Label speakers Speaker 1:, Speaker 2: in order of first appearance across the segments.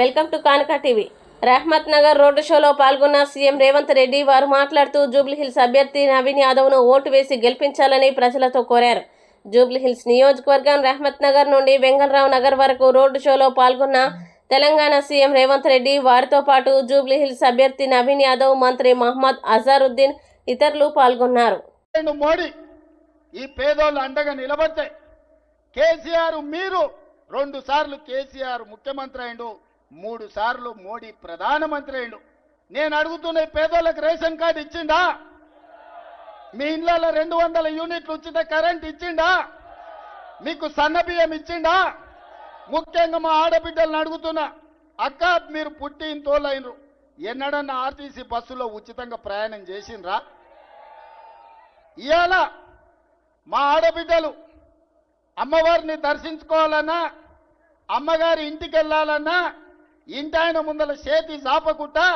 Speaker 1: Welcome to Kanaka TV. Rahmat Nagar road షోలో పాల్గొన్న CM Revanth Reddy వారు మాట్లాడుతూ జూబ్లీహిల్స్ అభ్యర్థి నవీన్ యాదవ్ను ఓటు వేసి గెలిపించాలని ప్రజలతో కోరారు. జూబ్లీహిల్స్ నియోజకవర్గం రహమత్ నగర్ నుండి వెంగళరావు నగర్ వరకు రోడ్డు షోలో పాల్గొన్న తెలంగాణ సీఎం రేవంత్ రెడ్డి వారితో పాటు జూబ్లీహిల్స్ అభ్యర్థి నవీన్ యాదవ్ మంత్రి మహమ్మద్ అజారుద్దీన్ ఇతరులు పాల్గొన్నారు.
Speaker 2: మోడీ ఈ పేదోళ్ళు అండగా నిలబడితే కేసీఆర్ మీరు రెండు సార్లు కేసీఆర్ ముఖ్యమంత్రి అయిండు మూడు సార్లు మోడీ ప్రధానమంత్రి అయిండు నేను అడుగుతున్న పేదోళ్ళకి రేషన్ కార్డు ఇచ్చిండా? మీ ఇండ్లలో రెండు వందల యూనిట్లు ఉచిత కరెంట్ ఇచ్చిండా? మీకు సన్న బియ్యం ఇచ్చిండా? ముఖ్యంగా మా ఆడబిడ్డలను అడుగుతున్నా అక్క మీరు పుట్టి తోలైనరు ఎన్నడన్నా ఆర్టీసీ బస్సులో ఉచితంగా ప్రయాణం చేసిండ్రా? ఇవాళ మా ఆడబిడ్డలు అమ్మవారిని దర్శించుకోవాలన్నా అమ్మగారి ఇంటికి వెళ్ళాలన్నా ఇంటి ఆయన ముందల చేతి చాపకుండా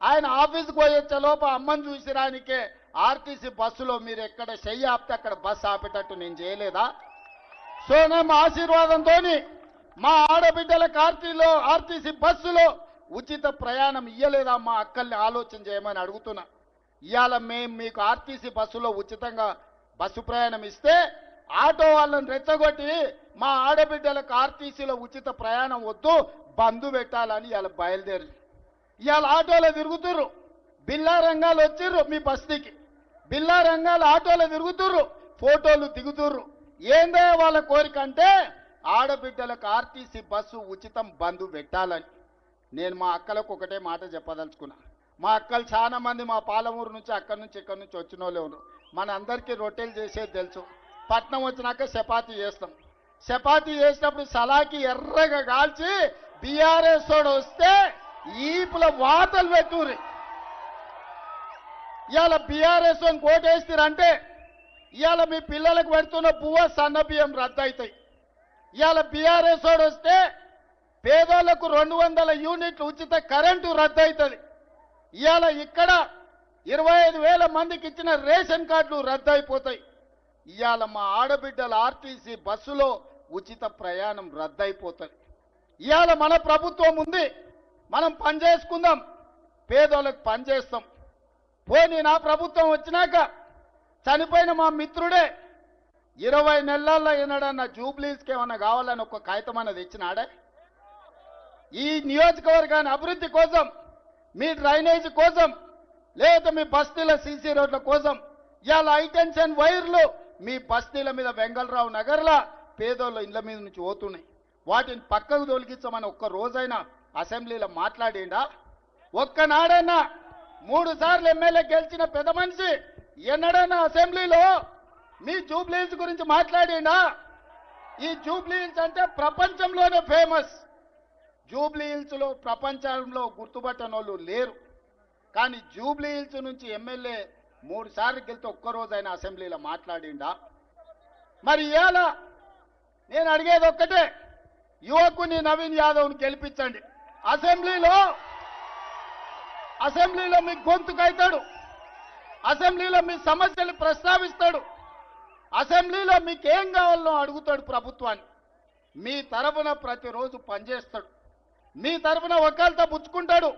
Speaker 2: ఆయన ఆఫీస్కి పోయొచ్చే లోప అమ్మని చూసిరానికే ఆర్టీసీ బస్సులో మీరు ఎక్కడ చెయ్యి ఆపితే అక్కడ బస్సు ఆపేటట్టు నేను చేయలేదా? సోనం ఆశీర్వాదంతో మా ఆడబిడ్డల కార్తీలో ఆర్టీసీ బస్సులో ఉచిత ప్రయాణం ఇయ్యలేదా మా అక్కల్ని ఆలోచన చేయమని అడుగుతున్నా. ఇవాళ మేము మీకు ఆర్టీసీ బస్సులో ఉచితంగా బస్సు ప్రయాణం ఇస్తే ఆటో వాళ్ళని రెచ్చగొట్టి మా ఆడబిడ్డలకు ఆర్టీసీలో ఉచిత ప్రయాణం వద్దు బంధు పెట్టాలని ఇవాళ బయలుదేరి. ఇవాళ ఆటోలో తిరుగుతుర్రు. బిల్లా రంగాలు వచ్చిర్రు మీ బస్తీకి. బిల్లా రంగాలు ఆటోలో తిరుగుతుర్రు. ఫోటోలు దిగుతుర్రు. ఏందో వాళ్ళ కోరిక అంటే ఆడబిడ్డలకు ఆర్టీసీ బస్సు ఉచితం బంధు పెట్టాలని. నేను మా అక్కలకు ఒకటే మాట చెప్పదలుచుకున్నా. మా అక్కలు చాలా మంది మా పాలమూరు నుంచి అక్కడి నుంచి ఇక్కడి నుంచి వచ్చిన వాళ్ళే ఉన్నారు. మన అందరికీ రొట్టెలు చేసేది తెలుసు. పట్నం వచ్చినాక చపాతీ చేస్తాం. చపాతీ చేసినప్పుడు సలాకి ఎర్రగా కాల్చి బీఆర్ఎస్ తోడు వస్తే ఈపుల వాతలు పెట్టుర్రి. ఇవాళ బీఆర్ఎస్ అని కోటేస్తారంటే ఇవాళ మీ పిల్లలకు పెడుతున్న పువ్వ సన్న బియ్యం రద్దు అవుతాయి ఇవాళ బీఆర్ఎస్ వాడు వస్తే పేదోళ్ళకు రెండు వందల యూనిట్లు ఉచిత కరెంటు రద్దు అవుతుంది ఇవాళ ఇక్కడ ఇరవై ఐదు వేల మందికి ఇచ్చిన రేషన్ కార్డులు రద్దు అయిపోతాయి ఇవాళ మా ఆడబిడ్డల ఆర్టీసీ బస్సులో ఉచిత ప్రయాణం రద్దయిపోతుంది. ఇవాళ మన ప్రభుత్వం ఉంది మనం పని చేసుకుందాం పేదోళ్ళకి పని చేస్తాం. పోనీ నా ప్రభుత్వం వచ్చినాక చనిపోయిన మా మిత్రుడే ఇరవై నెలల్లో ఏనాడన్నా జూబ్లీస్కి ఏమన్నా కావాలని ఒక కాగితం అన్నది ఇచ్చినాడే ఈ నియోజకవర్గాన్ని అభివృద్ధి కోసం మీ డ్రైనేజ్ కోసం లేదా మీ బస్తీల సీసీ రోడ్ల కోసం ఇవాళ హైటెన్షన్ వైర్లు మీ బస్తీల మీద వెంగళరావు నగర్లా పేదోళ్ళ ఇళ్ళ మీద నుంచి పోతున్నాయి. వాటిని పక్కకు తొలగించమని ఒక్క రోజైనా అసెంబ్లీలో మాట్లాడిండా? ఒక్కనాడైనా మూడు సార్లు ఎమ్మెల్యే గెలిచిన పెద్ద మనిషి ఎన్నడైనా అసెంబ్లీలో మీ జూబ్లీహిల్స్ గురించి మాట్లాడిండా? ఈ జూబ్లీహిల్స్ అంటే ప్రపంచంలోనే ఫేమస్. జూబ్లీల్స్లో ప్రపంచంలో గుర్తుపట్టని వాళ్ళు లేరు. కానీ జూబ్లీ హిల్స్ నుంచి ఎమ్మెల్యే మూడు సార్లు గెలితే ఒక్కరోజైనా అసెంబ్లీలో మాట్లాడిండా? మరి ఇవాళ నేను అడిగేది ఒక్కటే యువకుని నవీన్ యాదవ్ని గెలిపించండి. అసెంబ్లీలో అసెంబ్లీలో మీ గొంతుకైతాడు. అసెంబ్లీలో మీ సమస్యలు ప్రస్తావిస్తాడు. అసెంబ్లీలో మీకు ఏం కావాలో అడుగుతాడు ప్రభుత్వాన్ని. మీ తరపున ప్రతిరోజు పనిచేస్తాడు. మీ తరపున ఒకళ్ళతో పుచ్చుకుంటాడు.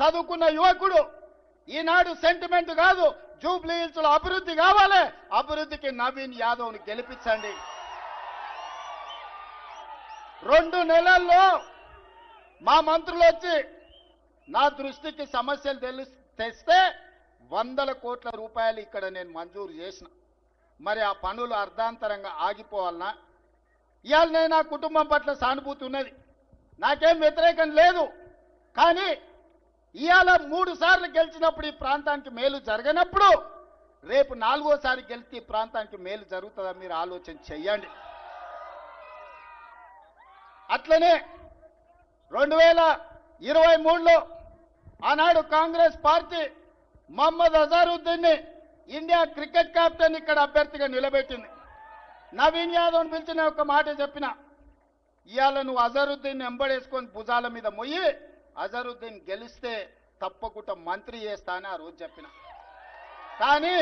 Speaker 2: చదువుకున్న యువకుడు ఈనాడు సెంటిమెంట్ కాదు జూబ్లీ హిల్స్లో అభివృద్ధి కావాలి. అభివృద్ధికి నవీన్ యాదవ్ని గెలిపించండి. రెండు నెలల్లో మా మంత్రులు వచ్చి నా దృష్టికి సమస్యలు తెలు తెస్తే వందల కోట్ల రూపాయలు ఇక్కడ నేను మంజూరు చేసిన. మరి ఆ పనులు అర్ధాంతరంగా ఆగిపోవాలనా? ఇవాళ నేను నా కుటుంబం పట్ల సానుభూతి ఉన్నది. నాకేం వ్యతిరేకం లేదు. కానీ ఇవాళ మూడు సార్లు గెలిచినప్పుడు ఈ ప్రాంతానికి మేలు జరగనప్పుడు రేపు నాలుగోసారి గెలిస్తే ఈ ప్రాంతానికి మేలు జరుగుతుందా మీరు ఆలోచన చెయ్యండి అట్లనే రెండు వేల ఇరవై మూడులో ఆనాడు కాంగ్రెస్ పార్టీ మహమ్మద్ అజారుద్దీన్ని ఇండియా క్రికెట్ కెప్టెన్ ఇక్కడ అభ్యర్థిగా నిలబెట్టింది. నవీన్ యాదవ్ని పిలిచిన ఒక మాట చెప్పిన ఇవాళ నువ్వు అజరుద్దీన్ ఎంబడేసుకొని భుజాల మీద మొయ్యి అజరుద్దీన్ గెలిస్తే తప్పకుండా మంత్రి చేస్తా అని ఆ రోజు చెప్పిన. కానీ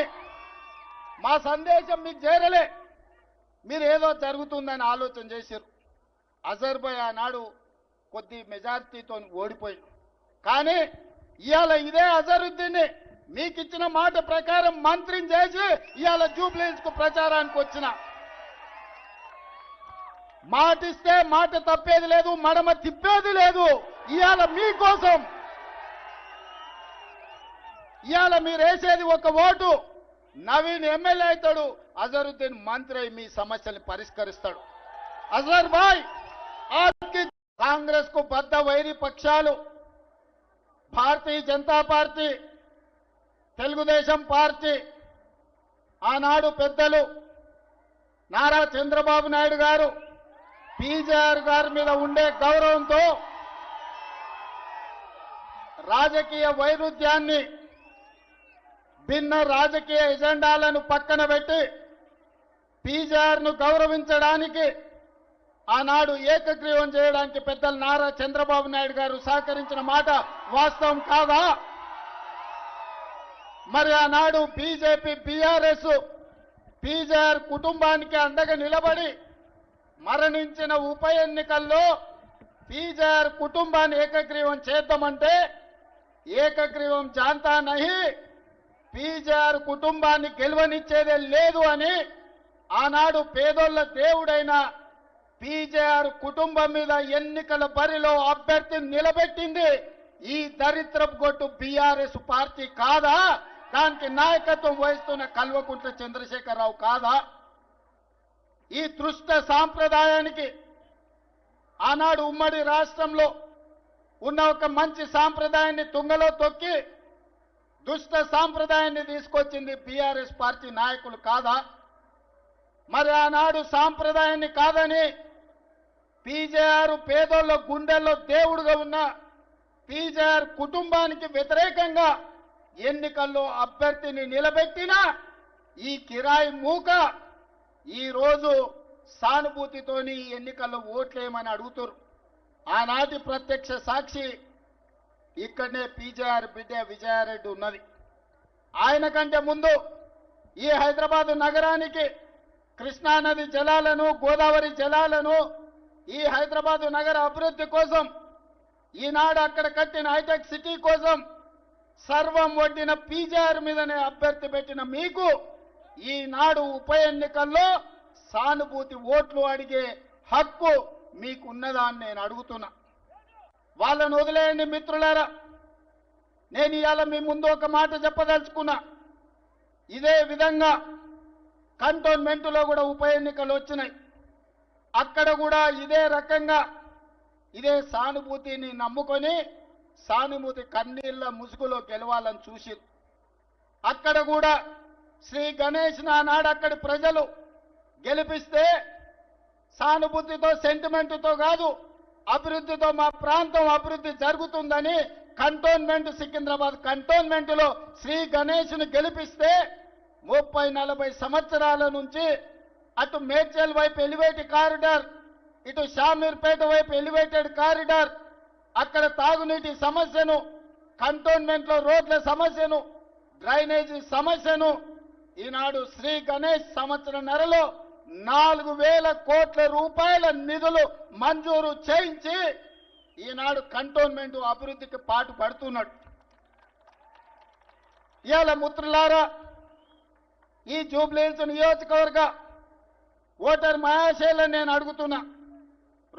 Speaker 2: మా సందేశం మీకు చేరలే. మీరు ఏదో జరుగుతుందని ఆలోచన చేశారు అజర్బై ఆనాడు కొద్ది మెజార్టీతో ఓడిపోయి. కానీ ఇవాళ ఇదే అజరుద్దీన్ని మీకు ఇచ్చిన మాట ప్రకారం మంత్రిని చేసి ఇవాళ జూబ్లీస్కు ప్రచారానికి వచ్చిన. మాటిస్తే మాట తప్పేది లేదు మడమ తిప్పేది లేదు. ఇవాళ మీకోసం ఇవాళ మీరు వేసేది ఒక ఓటు. నవీన్ ఎమ్మెల్యే అవుతాడు. అజరుద్దీన్ మంత్రి అయి మీ సమస్యలు పరిష్కరిస్తాడు. అజర్ భాయ్ ఆప్కి కాంగ్రెస్కు బద్ద వైరి పక్షాలు. భారతీయ జనతా పార్టీ తెలుగుదేశం పార్టీ ఆనాడు పెద్దలు నారా చంద్రబాబు నాయుడు గారు పీజేఆర్ గారి మీద ఉండే గౌరవంతో రాజకీయ వైరుధ్యాన్ని భిన్న రాజకీయ ఎజెండాలను పక్కన పెట్టి పీజీఆర్ను గౌరవించడానికి ఆనాడు ఏకగ్రీవం చేయడానికి పెద్దలు నారా చంద్రబాబు నాయుడు గారు సహకరించిన మాట వాస్తవం కాదా? మరి ఆనాడు బీజేపీ బీఆర్ఎస్ పీజీఆర్ కుటుంబానికి అండగా నిలబడి మరణించిన ఉప ఎన్నికల్లో పీజీఆర్ కుటుంబాన్ని ఏకగ్రీవం చేద్దామంటే ఏకగ్రీవం జాంతా నహి. పీజీఆర్ కుటుంబాన్ని గెలవనిచ్చేదే లేదు అని ఆనాడు పేదోళ్ళ దేవుడైన పీజేఆర్ కుటుంబం మీద ఎన్నికల బరిలో అభ్యర్థిని నిలబెట్టింది. ఈ దరిద్రపు గొట్టు బీఆర్ఎస్ పార్టీ కాదా? దానికి నాయకత్వం వహిస్తున్న కల్వకుంట్ల చంద్రశేఖరరావు కాదా? ఈ దృష్ట సాంప్రదాయానికి ఆనాడు ఉమ్మడి రాష్ట్రంలో ఉన్న ఒక మంచి సాంప్రదాయాన్ని తుంగలో తొక్కి దుష్ట సాంప్రదాయాన్ని తీసుకొచ్చింది బీఆర్ఎస్ పార్టీ నాయకులు కాదా? మరి ఆనాడు సాంప్రదాయాన్ని కాదని పీజేఆర్ పేదోళ్ళ గుండెల్లో దేవుడుగా ఉన్న పీజేఆర్ కుటుంబానికి వ్యతిరేకంగా ఎన్నికల్లో అభ్యర్థిని నిలబెట్టినా ఈ కిరాయి మూక ఈరోజు సానుభూతితోని ఎన్నికల్లో ఓట్లేయమని అడుగుతారు ఆనాటి ప్రత్యక్ష సాక్షి ఇక్కడనే పీజేఆర్ బిడ్డ విజయారెడ్డి ఉన్నది. ఆయన కంటే ముందు ఈ హైదరాబాద్ నగరానికి కృష్ణానది జలాలను గోదావరి జలాలను ఈ హైదరాబాదు నగర అభివృద్ధి కోసం ఈనాడు అక్కడ కట్టిన హైటెక్ సిటీ కోసం సర్వం వడ్డిన పీజీఆర్ మీదనే అభ్యర్థి పెట్టిన మీకు ఈనాడు ఉప ఎన్నికల్లో సానుభూతి ఓట్లు అడిగే హక్కు మీకున్నదాన్ని నేను అడుగుతున్నా. వాళ్ళను వదిలేయండి మిత్రులారా. నేను ఇవాళ మీ ముందు ఒక మాట చెప్పదలుచుకున్నా. ఇదే విధంగా కంటోన్మెంట్లో కూడా ఉప ఎన్నికలు వచ్చినాయి. అక్కడ కూడా ఇదే రకంగా ఇదే సానుభూతిని నమ్ముకొని సానుభూతి కన్నీళ్ళ ముసుగులో గెలవాలని చూసి అక్కడ కూడా శ్రీ గణేష్ నానాడు అక్కడి ప్రజలు గెలిపిస్తే సానుభూతితో సెంటిమెంటుతో కాదు అభివృద్ధితో మా ప్రాంతం అభివృద్ధి జరుగుతుందని కంటోన్మెంట్ సికింద్రాబాద్ కంటోన్మెంట్లో శ్రీ గణేష్ను గెలిపిస్తే ముప్పై నలభై సంవత్సరాల నుంచి అటు మేడ్చల్ వైపు ఎలివేటెడ్ కారిడార్ ఇటు షామీర్పేట వైపు ఎలివేటెడ్ కారిడార్ అక్కడ తాగునీటి సమస్యను కంటోన్మెంట్లో రోడ్ల సమస్యను డ్రైనేజీ సమస్యను ఈనాడు శ్రీ గణేష్ సంవత్సరం నెలలో నాలుగు వేల కోట్ల రూపాయల నిధులు మంజూరు చేయించి ఈనాడు కంటోన్మెంట్ అభివృద్ధికి పాటు పడుతున్నాడు. ఇవాళ ముత్రులారా ఈ జూబ్లీహిల్స్ నియోజకవర్గ ఓటర్ మహాశైలను నేను అడుగుతున్నా.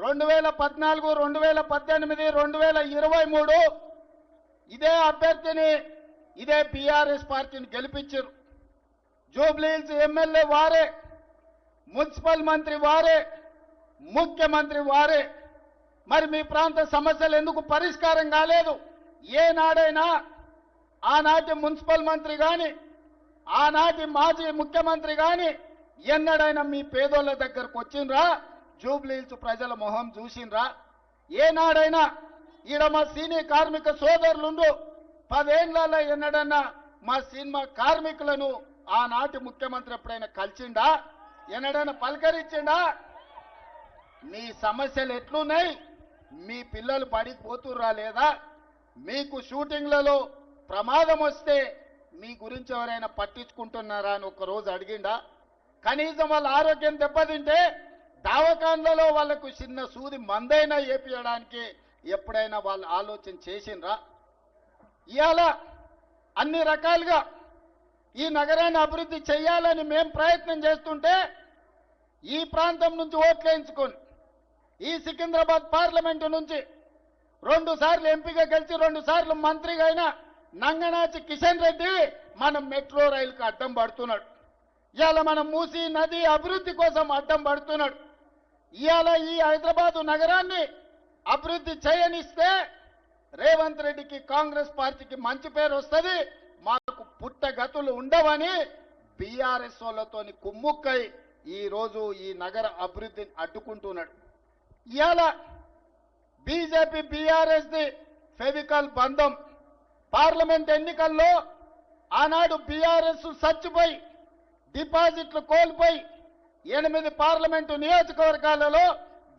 Speaker 2: రెండు వేల పద్నాలుగు రెండు వేల పద్దెనిమిది రెండు వేల ఇరవై మూడు ఇదే అభ్యర్థిని ఇదే బీఆర్ఎస్ పార్టీని గెలిపించారు. జూబ్లీహిల్స్ ఎమ్మెల్యే వారే మున్సిపల్ మంత్రి వారే ముఖ్యమంత్రి వారే. మరి మీ ప్రాంత సమస్యలు ఎందుకు పరిష్కారం కాలేదు? ఏనాడైనా ఆనాటి మున్సిపల్ మంత్రి కానీ ఆనాటి మాజీ ముఖ్యమంత్రి కానీ ఎన్నడైనా మీ పేదోళ్ళ దగ్గరకు వచ్చిండ్రా? జూబ్లీల్స్ ప్రజల మొహం చూసిండ్రా? ఏనాడైనా ఈడ మా సీనియర్ కార్మిక సోదరులుండు పదేళ్ళలో ఎన్నడన్నా మా సినిమా కార్మికులను ఆనాటి ముఖ్యమంత్రి ఎప్పుడైనా కలిసిండా? ఎన్నడైనా పలకరించిండా? మీ సమస్యలు ఎట్లున్నాయి? మీ పిల్లలు పడికి పోతుర్రా లేదా? మీకు షూటింగ్లలో ప్రమాదం వస్తే మీ గురించి ఎవరైనా పట్టించుకుంటున్నారా అని ఒకరోజు అడిగిండా? కనీసం వాళ్ళ ఆరోగ్యం దెబ్బతింటే దావకాన్లలో వాళ్ళకు చిన్న సూది మందైనా ఏపియడానికి ఎప్పుడైనా వాళ్ళు ఆలోచన చేసిండ్రా? ఇవాళ అన్ని రకాలుగా ఈ నగరాన్ని అభివృద్ధి చేయాలని మేము ప్రయత్నం చేస్తుంటే ఈ ప్రాంతం నుంచి ఓట్లు వేయించుకొని ఈ సికింద్రాబాద్ పార్లమెంటు నుంచి రెండు సార్లు ఎంపీగా గెలిచి రెండు సార్లు మంత్రిగా అయిన నంగనాచి కిషన్ రెడ్డి మన మెట్రో రైలుకు అడ్డం పడుతున్నాడు. ఇవాళ మనం మూసి నది అభివృద్ధి కోసం అడ్డం పడుతున్నాడు. ఇవాళ ఈ హైదరాబాదు నగరాన్ని అభివృద్ధి చేయనిస్తే రేవంత్ రెడ్డికి కాంగ్రెస్ పార్టీకి మంచి పేరు వస్తుంది. మాకు పుట్టగతులు ఉండవని బీఆర్ఎస్ వాళ్ళతోని కుమ్ముక్కై ఈరోజు ఈ నగర అభివృద్ధిని అడ్డుకుంటున్నాడు. ఇవాళ బీజేపీ బీఆర్ఎస్ ది ఫెవికల్ బంధం. పార్లమెంట్ ఎన్నికల్లో ఆనాడు బీఆర్ఎస్ చచ్చిపోయి డిపాజిట్లు కోల్పోయి ఎనిమిది పార్లమెంటు నియోజకవర్గాలలో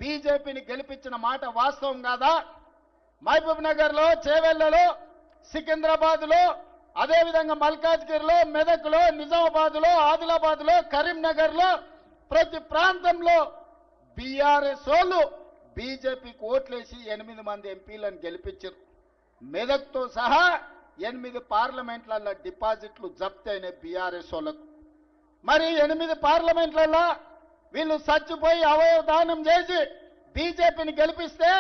Speaker 2: బీజేపీని గెలిపించిన మాట వాస్తవం కాదా? మహబూబ్ నగర్లో చేవెళ్ళలో సికింద్రాబాద్లో అదేవిధంగా మల్కాజ్గిరిలో మెదక్లో నిజామాబాద్లో ఆదిలాబాద్లో కరీంనగర్లో ప్రతి ప్రాంతంలో బీఆర్ఎస్ వాళ్ళు బీజేపీకి ఓట్లేసి ఎనిమిది మంది ఎంపీలను గెలిపించారు. మెదక్తో సహా ఎనిమిది పార్లమెంట్లలో డిపాజిట్లు జప్తు బీఆర్ఎస్ వాళ్ళకు. మరి ఎనిమిది పార్లమెంట్లలో వీళ్ళు చచ్చిపోయి అవయవదానం చేసి బీజేపీని గెలిపిస్తే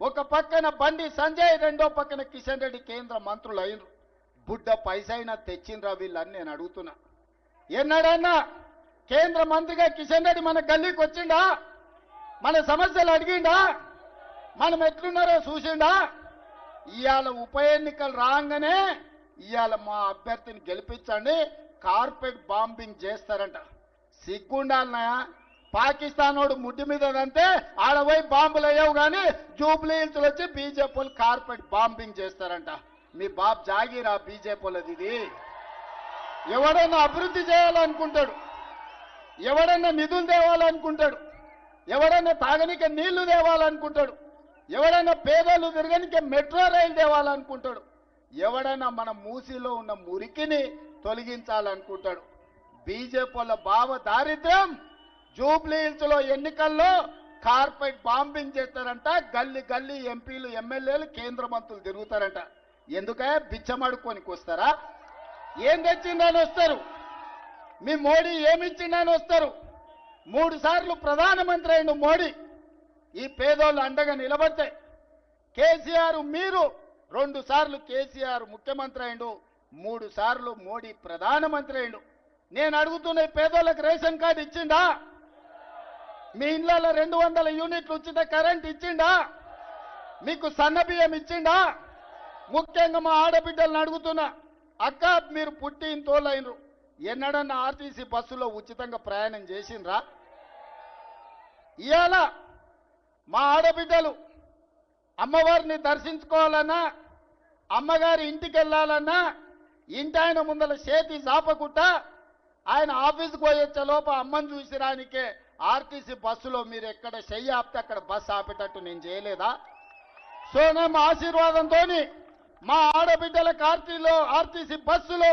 Speaker 2: ఒక పక్కన బండి సంజయ్ రెండో పక్కన కిషన్ రెడ్డి కేంద్ర మంత్రులు అయినరు. బుడ్డ పైసైనా తెచ్చిండ్రా వీళ్ళని నేను అడుగుతున్నా. ఎన్నడన్నా కేంద్ర మంత్రిగా కిషన్ రెడ్డి మన గల్లీకి వచ్చిండా? మన సమస్యలు అడిగిండా? మనం ఎట్లున్నారో చూసిండా? ఇవాళ ఉప ఎన్నికలు రాగానే ఇవాళ మా అభ్యర్థిని గెలిపించండి కార్పెట్ బాంబింగ్ చేస్తారంట. సిగ్గుండాలనా? పాకిస్తాన్ వాడు ముడ్డి మీద అంతే ఆడ పోయి బాంబులు అయ్యావు కానీ జూబ్లీ హిల్స్ వచ్చి బీజేపీ కార్పెట్ బాంబింగ్ చేస్తారంట. మీ బాబు జాగీరా బీజేపీలది ఇది. ఎవడన్నా అభివృద్ధి చేయాలనుకుంటాడు. ఎవడన్నా నిధులు తేవాలనుకుంటాడు. ఎవడన్నా తాగనిక నీళ్ళు తేవాలనుకుంటాడు. ఎవడన్నా పేదలు తిరగనికే మెట్రో రైలు తేవాలనుకుంటాడు. ఎవడన్నా మన మూసిలో ఉన్న మురికిని తొలగించాలనుకుంటాడు. బీజేపీల భావ దారిద్ర్యం జూబ్లీహిల్స్లో ఎన్నికల్లో కార్పెట్ బాంబింగ్ చేస్తారంట. గల్లీ గల్లీ ఎంపీలు ఎమ్మెల్యేలు కేంద్ర మంత్రులు తిరుగుతారంట. ఎందుకే బిచ్చమడుకోనికి వస్తారా ఏం తెచ్చిందని వస్తారు. మీ మోడీ ఏమిచ్చిండని వస్తారు. మూడు సార్లు ప్రధానమంత్రి అయిన మోడీ ఈ పేదోళ్ళు అండగా నిలబడితే కేసీఆర్ మీరు రెండు సార్లు కేసీఆర్ ముఖ్యమంత్రి అయిండు మూడు సార్లు మోడీ ప్రధానమంత్రి అయిండు నేను అడుగుతున్న పేదోళ్ళకి రేషన్ కార్డు ఇచ్చిండా? మీ ఇండ్లలో రెండు వందల యూనిట్లు ఉచిత కరెంట్ ఇచ్చిండా? మీకు సన్న బియ్యం ఇచ్చిండా? ముఖ్యంగా మా ఆడబిడ్డలను అడుగుతున్నా అక్క మీరు పుట్టి ఇంతోళ్ళైనరు ఎన్నడన్నా ఆర్టీసీ బస్సులో ఉచితంగా ప్రయాణం చేసిండ్రా? ఇవాళ మా ఆడబిడ్డలు అమ్మవారిని దర్శించుకోవాలన్నా అమ్మగారి ఇంటికి వెళ్ళాలన్నా ఇంటి ఆయన ముందల చేతి చాపకుండా ఆయన ఆఫీస్కి పోయొచ్చే లోప అమ్మని చూసిరానికే ఆర్టీసీ బస్సులో మీరు ఎక్కడ చెయ్యి ఆపితే అక్కడ బస్సు ఆపేటట్టు నేను చేయలేదా? సో సోనం ఆశీర్వాదంతో మా ఆడబిడ్డల కార్టీలో ఆర్టీసీ బస్సులో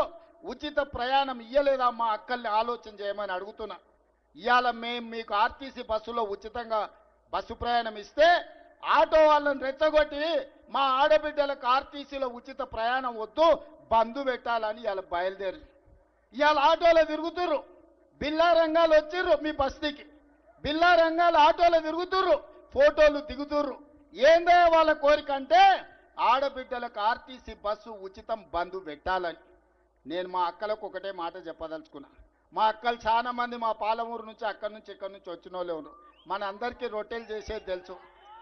Speaker 2: ఉచిత ప్రయాణం ఇయ్యలేదా మా అక్కల్ని ఆలోచన చేయమని అడుగుతున్నా. ఇవాళ మేము మీకు ఆర్టీసీ బస్సులో ఉచితంగా బస్సు ప్రయాణం ఇస్తే ఆటో వాళ్ళని రెచ్చగొట్టి మా ఆడబిడ్డలకు ఆర్టీసీలో ఉచిత ప్రయాణం వద్దు బంధు పెట్టాలని ఇవాళ బయలుదేరి ఇవాళ ఆటోలో తిరుగుతుర్రు. బిల్లా రంగాలు వచ్చిర్రు మీ బస్తీకి. బిల్లా రంగాలు ఆటోలో తిరుగుతుర్రు. ఫోటోలు దిగుతుర్రు. ఏందో వాళ్ళ కోరిక అంటే ఆడబిడ్డలకు ఆర్టీసీ బస్సు ఉచితం బంధు పెట్టాలని నేను మా అక్కలకు ఒకటే మాట చెప్పదలుచుకున్నా. మా అక్కలు చాలా మంది మా పాలమూరు నుంచి అక్కడి నుంచి ఇక్కడి నుంచి వచ్చిన వాళ్ళే ఉన్నారు మన అందరికీ రొట్టెలు చేసేది తెలుసు.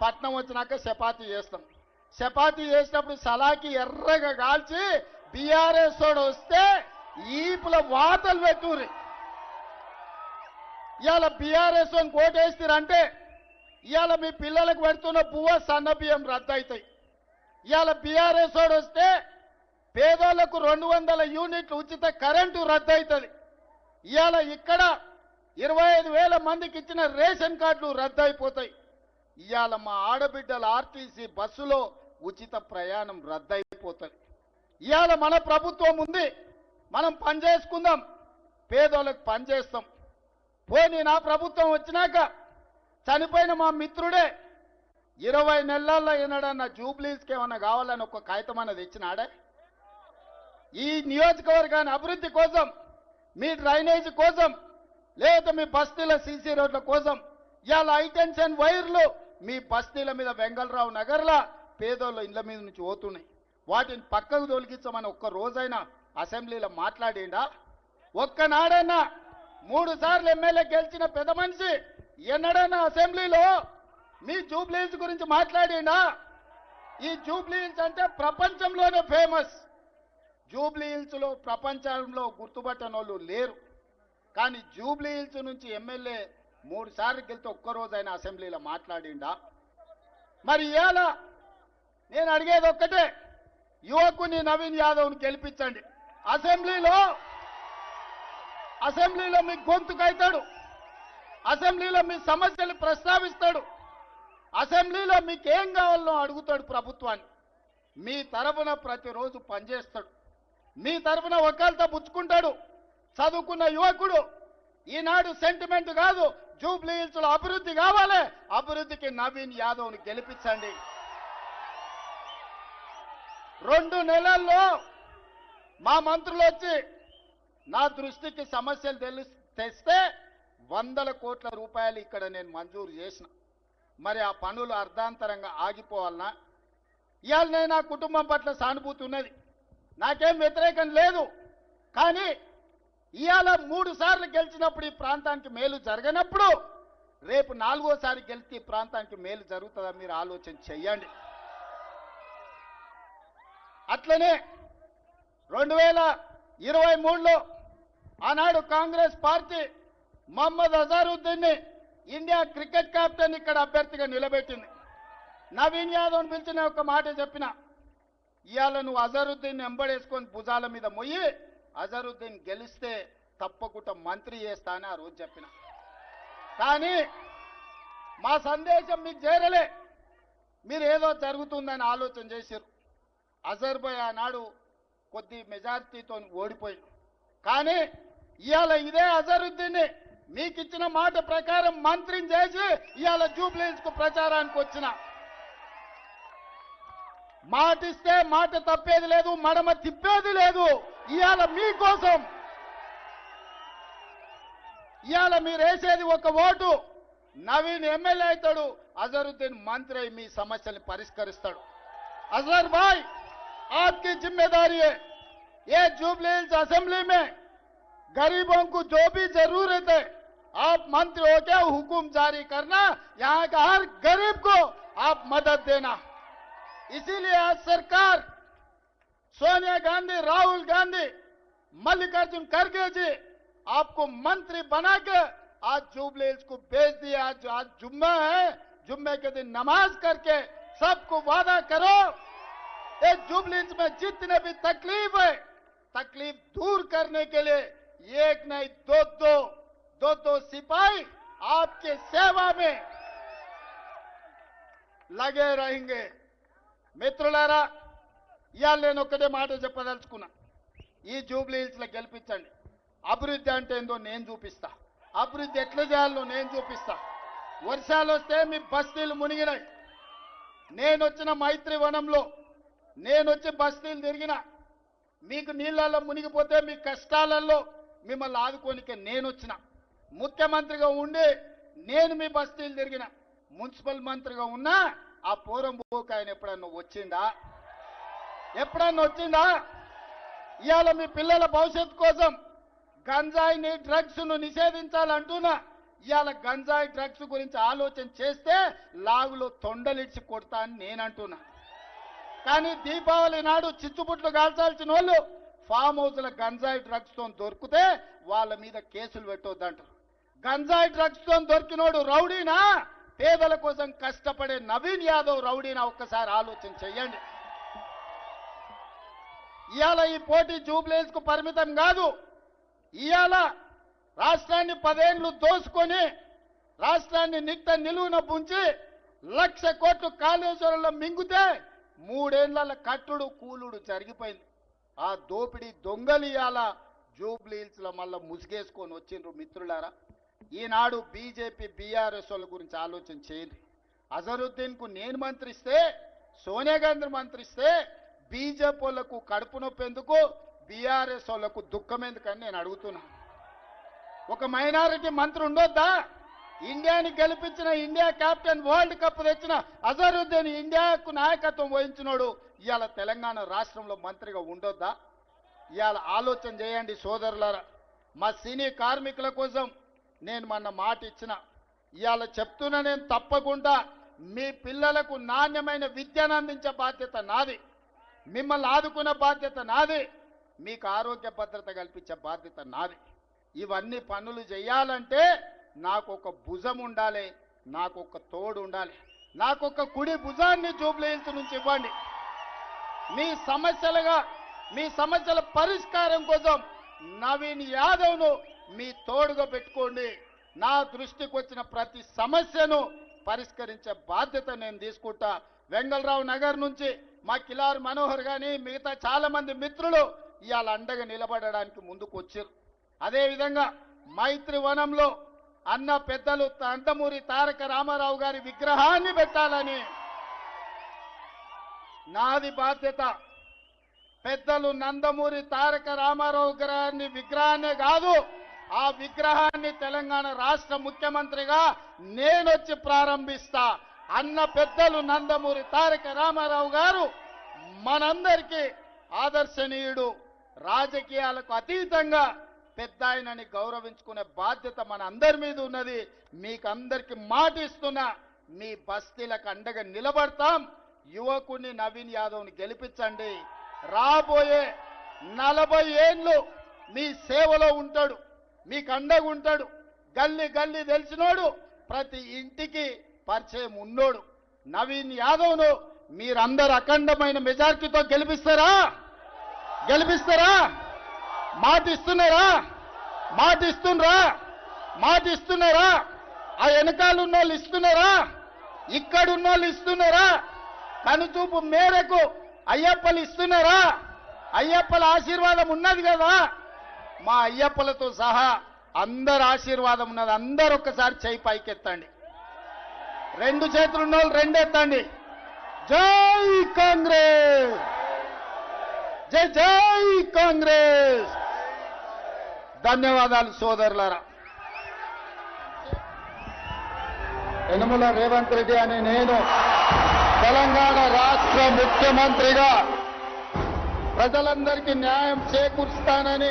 Speaker 2: పట్నం వచ్చినాక చపాతీ చేస్తాం. చపాతీ చేసినప్పుడు సలాకి ఎర్రగా కాల్చి బీఆర్ఎస్ తోడు వస్తే ఈపుల వాతలు పెట్టుర్రి. ఇవాళ బీఆర్ఎస్ కోటేస్తారంటే ఇవాళ మీ పిల్లలకు పెడుతున్న పువ్వ సన్న బియ్యం రద్దు అవుతాయి. ఇవాళ బీఆర్ఎస్ వాడు వస్తే పేదోళ్ళకు రెండు వందల యూనిట్లు ఉచిత కరెంటు రద్దు అవుతుంది ఇవాళ ఇక్కడ ఇరవై ఐదు వేల మందికి ఇచ్చిన రేషన్ కార్డులు రద్దు అయిపోతాయి ఇవాళ మా ఆడబిడ్డల ఆర్టీసీ బస్సులో ఉచిత ప్రయాణం రద్దయిపోతుంది. ఇవాళ మన ప్రభుత్వం ఉంది మనం పని చేసుకుందాం పేదోళ్ళకి పని చేస్తాం. పోనీ నా ప్రభుత్వం వచ్చినాక చనిపోయిన మా మిత్రుడే ఇరవై నెలల్లో ఈనాడన్న జూబ్లీస్కి ఏమన్నా కావాలని ఒక కాగితం అన్నది ఇచ్చినాడే ఈ నియోజకవర్గాన్ని అభివృద్ధి కోసం మీ డ్రైనేజ్ కోసం లేదా మీ బస్తీల సీసీ రోడ్ల కోసం ఇవాళ హైటెన్షన్ వైర్లు మీ బస్తీల మీద వెంగళరావు నగర్లో పేదోళ్ళ ఇళ్ళ మీద నుంచి పోతున్నాయి. వాటిని పక్కకు తొలగించమని ఒక్క రోజైనా అసెంబ్లీలో మాట్లాడిండా? ఒక్కనాడైనా మూడు సార్లు ఎమ్మెల్యే గెలిచిన పెద్ద మనిషి ఎన్నడైనా అసెంబ్లీలో మీ జూబ్లీహిల్స్ గురించి మాట్లాడిండా ఈ జూబ్లీహిల్స్ అంటే ప్రపంచంలోనే ఫేమస్. జూబ్లీహిల్స్లో ప్రపంచంలో గుర్తుపట్టని వాళ్ళు లేరు. కానీ జూబ్లీ హిల్స్ నుంచి ఎమ్మెల్యే మూడు సార్లు గెలితే ఒక్కరోజైనా అసెంబ్లీలో మాట్లాడిండా? మరి ఇవాళ నేను అడిగేది ఒక్కటే. యువకుని నవీన్ యాదవ్ని గెలిపించండి. అసెంబ్లీలో అసెంబ్లీలో మీ గొంతుకైతాడు. అసెంబ్లీలో మీ సమస్యలు ప్రస్తావిస్తాడు. అసెంబ్లీలో మీకు ఏం కావాలో అడుగుతాడు ప్రభుత్వాన్ని. మీ తరపున ప్రతిరోజు పనిచేస్తాడు. మీ తరపున ఒకళ్ళతో పుచ్చుకుంటాడు. చదువుకున్న యువకుడు ఈనాడు సెంటిమెంట్ కాదు జూబ్లీ హిల్స్లో అభివృద్ధి కావాలి. అభివృద్ధికి నవీన్ యాదవ్ని గెలిపించండి. రెండు నెలల్లో మా మంత్రులు వచ్చి నా దృష్టికి సమస్యలు తెలు తెస్తే వందల కోట్ల రూపాయలు ఇక్కడ నేను మంజూరు చేసిన. మరి ఆ పనులు అర్ధాంతరంగా ఆగిపోవాలన్నా ఇవాళ నేను నా కుటుంబం పట్ల సానుభూతి ఉన్నది. నాకేం వ్యతిరేకం లేదు. కానీ ఇవాళ మూడు సార్లు గెలిచినప్పుడు ఈ ప్రాంతానికి మేలు జరగనప్పుడు రేపు నాలుగోసారి గెలిస్తే ఈ ప్రాంతానికి మేలు జరుగుతుందా మీరు ఆలోచన చెయ్యండి అట్లనే రెండు వేల ఇరవై మూడులో ఆనాడు కాంగ్రెస్ పార్టీ మహమ్మద్ అజారుద్దీన్ని ఇండియా క్రికెట్ కెప్టెన్ ఇక్కడ అభ్యర్థిగా నిలబెట్టింది. నవీన్ యాదవ్ని పిలిచిన ఒక మాట చెప్పిన ఇవాళ నువ్వు అజరుద్దీన్ ఎంబడేసుకొని భుజాల మీద మొయ్యి అజరుద్దీన్ గెలిస్తే తప్పకుండా మంత్రి చేస్తానని ఆ రోజు చెప్పిన. కానీ మా సందేశం మీకు చేరలే. మీరు ఏదో జరుగుతుందని ఆలోచన చేశారు అజర్బై ఆనాడు కొద్ది మెజారిటీతో ఓడిపోయి కానీ ఇవాళ ఇదే అజరుద్దీన్ని మీకు ఇచ్చిన మాట ప్రకారం మంత్రిని చేసి ఇవాళ జూబ్లీస్ కు ప్రచారానికి వచ్చిన మాట ఇస్తే మాట తప్పేది లేదు మడమ తిప్పేది లేదు ఇవాళ మీకోసం ఇవాళ మీరు వేసేది ఒక ఓటు నవీన్ ఎమ్మెల్యే అవుతాడు అజరుద్దీన్ మంత్రి అయి మీ సమస్యల్ని పరిష్కరిస్తాడు अजहर भाई आपकी जिम्मेदारी है ये जुबली हिल्स असेंबली में गरीबों को जो भी जरूरत है आप मंत्री हो के हुकुम जारी करना, यहाँ का हर गरीब को आप मदद देना। इसीलिए आज सरकार सोनिया गांधी, राहुल गांधी, मल्लिकार्जुन खड़गे जी आपको मंत्री बना के आज जुबली को भेज दिया आज आज जुम्मा है, जुम्मे के दिन नमाज़ करके सबको वादा करो इस जुबली में जितने भी तकलीफ़ है, तकलीफ़ दूर करने के लिए एक नहीं, दो दो दो दो सिपाही आपके सेवा में లగే రహింగే మిత్రులారా ఇవాళ నేను ఒక్కటే మాట చెప్పదలుచుకున్నా ఈ జూబ్లీ హిల్స్ లో గెలిపించండి అభివృద్ధి అంటే ఏందో నేను చూపిస్తా అభివృద్ధి ఎట్లా చేయాలో నేను చూపిస్తా వర్షాలు వస్తే మీ బస్తీలు మునిగినాయి నేను వచ్చిన మైత్రి వనంలో నేను వచ్చి బస్తీలు తిరిగిన మీకు నీళ్ళల్లో మునిగిపోతే మీ కష్టాలలో మిమ్మల్ని ఆదుకోనికే నేను వచ్చిన ముఖ్యమంత్రిగా ఉండి నేను మీ బస్తీలు తిరిగిన. మున్సిపల్ మంత్రిగా ఉన్నా ఆ పూరం పోక ఆయన ఎప్పుడన్నా వచ్చిందా? ఎప్పుడన్నా వచ్చిందా? ఇవాళ మీ పిల్లల భవిష్యత్తు కోసం గంజాయిని డ్రగ్స్ను నిషేధించాలంటున్నా. ఇవాళ గంజాయి డ్రగ్స్ గురించి ఆలోచన చేస్తే లాగులో తొండలిచ్చి కొడతా అని నేనంటున్నా. కానీ దీపావళి నాడు చిచ్చుబుట్లు కాల్చాల్సిన వాళ్ళు ఫామ్ హౌస్ల గంజాయి డ్రగ్స్తో దొరికితే వాళ్ళ మీద కేసులు పెట్టొద్దంటారు. గంజాయి డ్రగ్స్తో దొరికినోడు రౌడీనా? పేదల కోసం కష్టపడే నవీన్ యాదవ్ రౌడీనా? ఒక్కసారి ఆలోచన చెయ్యండి. ఇవాళ ఈ పోటీ జూబ్లేస్కు పరిమితం కాదు. ఇవాళ రాష్ట్రాన్ని పదేండ్లు దోసుకొని రాష్ట్రాన్ని నిట్ట నిలువున పుంచి లక్ష కోట్లు కాళేశ్వరంలో మింగితే మూడేళ్ళ కట్టుడు కూలుడు జరిగిపోయింది. ఆ దోపిడీ దొంగలు ఇవాళ జూబ్లీహిల్స్లో ముసుగేసుకొని వచ్చిండ్రు మిత్రులారా. ఈనాడు బీజేపీ బీఆర్ఎస్ వాళ్ళ గురించి ఆలోచన చేయండి అజరుద్దీన్కు నేను మంత్రిస్తే సోనియా గాంధీ మంత్రిస్తే బీజేపీ వాళ్ళకు కడుపు నొప్పి ఎందుకు బీఆర్ఎస్ వాళ్ళకు దుఃఖం ఎందుకని నేను అడుగుతున్నా. ఒక మైనారిటీ మంత్రి ఉండొద్దా? ఇండియాని గెలిపించిన ఇండియా కెప్టెన్ వరల్డ్ కప్ తెచ్చిన అజరుద్దీన్ ఇండియాకు నాయకత్వం వహించినోడు ఇవాళ తెలంగాణ రాష్ట్రంలో మంత్రిగా ఉండొద్దా? ఇవాళ ఆలోచన చేయండి సోదరులారా. మా సినీ కార్మికుల కోసం నేను మొన్న మాట ఇచ్చిన. ఇవాళ చెప్తున్నా నేను తప్పకుండా మీ పిల్లలకు నాణ్యమైన విద్యను అందించే బాధ్యత నాది. మిమ్మల్ని ఆదుకునే బాధ్యత నాది. మీకు ఆరోగ్య భద్రత కల్పించే బాధ్యత నాది. ఇవన్నీ పనులు చేయాలంటే నాకు ఒక భుజం ఉండాలి నాకు ఒక తోడు ఉండాలి. నాకు ఒక కుడి భుజాన్ని జూబ్లీ హిల్స్ నుంచి ఇవ్వండి. మీ సమస్యలుగా మీ సమస్యల పరిష్కారం కోసం నవీన్ యాదవ్ను మీ తోడుగా పెట్టుకోండి. నా దృష్టికి వచ్చిన ప్రతి సమస్యను పరిష్కరించే బాధ్యత నేను తీసుకుంటా. వెంగళరావు నగర్ నుంచి మా కిలారు మనోహర్ కానీ మిగతా చాలా మంది మిత్రులు ఇవాళ అండగా నిలబడడానికి ముందుకు వచ్చారు. అదేవిధంగా మైత్రి వనంలో అన్న పెద్దలు తంతమూరి తారక రామారావు గారి విగ్రహాన్ని పెట్టాలని నాది బాధ్యత. పెద్దలు నందమూరి తారక రామారావు గారిని విగ్రహాన్ని కాదు ఆ విగ్రహాన్ని తెలంగాణ రాష్ట్ర ముఖ్యమంత్రిగా నేనొచ్చి ప్రారంభిస్తా. అన్న పెద్దలు నందమూరి తారక రామారావు గారు మనందరికీ ఆదర్శనీయుడు. రాజకీయాలకు అతీతంగా పెద్ద ఆయనని గౌరవించుకునే బాధ్యత మన అందరి మీద ఉన్నది. మీకందరికి మాట ఇస్తున్నా మీ బస్తీలకు అండగా నిలబడతాం. యువకుడిని నవీన్ యాదవ్ని గెలిపించండి. రాబోయే నలభై ఏండ్లు మీ సేవలో ఉంటాడు. మీకు అండగా ఉంటాడు గల్లీ గల్లీ తెలిసినోడు ప్రతి ఇంటికి పరిచయం ఉన్నోడు. నవీన్ యాదవ్ను మీరందరు అఖండమైన మెజార్టీతో గెలిపిస్తారా? గెలిపిస్తారా? మాట ఇస్తున్నారా మాటిస్తున్నారా? మాట ఇస్తున్నారా ఆ వెనకాల ఉన్న వాళ్ళు ఇస్తున్నారా? ఇక్కడ ఉన్న వాళ్ళు ఇస్తున్నారా? కనుచూపు మేరకు అయ్యప్పలు ఇస్తున్నారా? అయ్యప్పల ఆశీర్వాదం ఉన్నది కదా? మా అయ్యప్పలతో సహా అందరు ఆశీర్వాదం ఉన్నది. అందరు ఒక్కసారి చేయి పైకెత్తండి. రెండు చేతులు ఉన్న వాళ్ళు రెండెత్తండి. జై కాంగ్రెస్! జై జై కాంగ్రెస్! ధన్యవాదాలు సోదరులారా. యనమల రేవంత్ రెడ్డి అని నేను తెలంగాణ రాష్ట్ర ముఖ్యమంత్రిగా ప్రజలందరికీ న్యాయం చేకూరుస్తానని